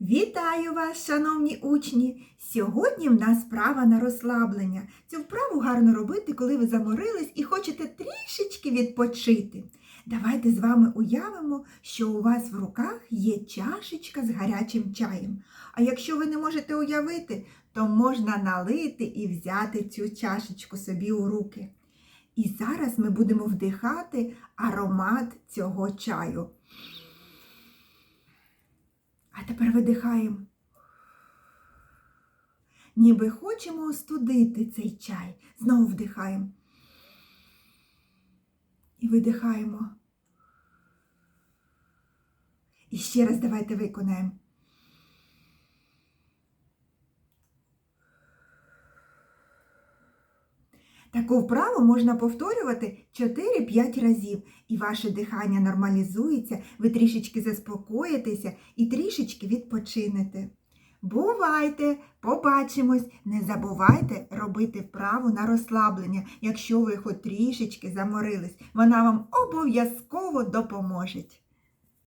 Вітаю вас, шановні учні! Сьогодні в нас справа на розслаблення. Цю вправу гарно робити, коли ви заморились і хочете трішечки відпочити. Давайте з вами уявимо, що у вас в руках є чашечка з гарячим чаєм. А якщо ви не можете уявити, то можна налити і взяти цю чашечку собі у руки. І зараз ми будемо вдихати аромат цього чаю. Тепер видихаємо. Ніби хочемо остудити цей чай. Знову вдихаємо. І видихаємо. І ще раз давайте виконаємо. Таку вправу можна повторювати 4-5 разів, і ваше дихання нормалізується, ви трішечки заспокоїтеся і трішечки відпочинете. Бувайте, побачимось, не забувайте робити вправу на розслаблення, якщо ви хоч трішечки заморились, вона вам обов'язково допоможе.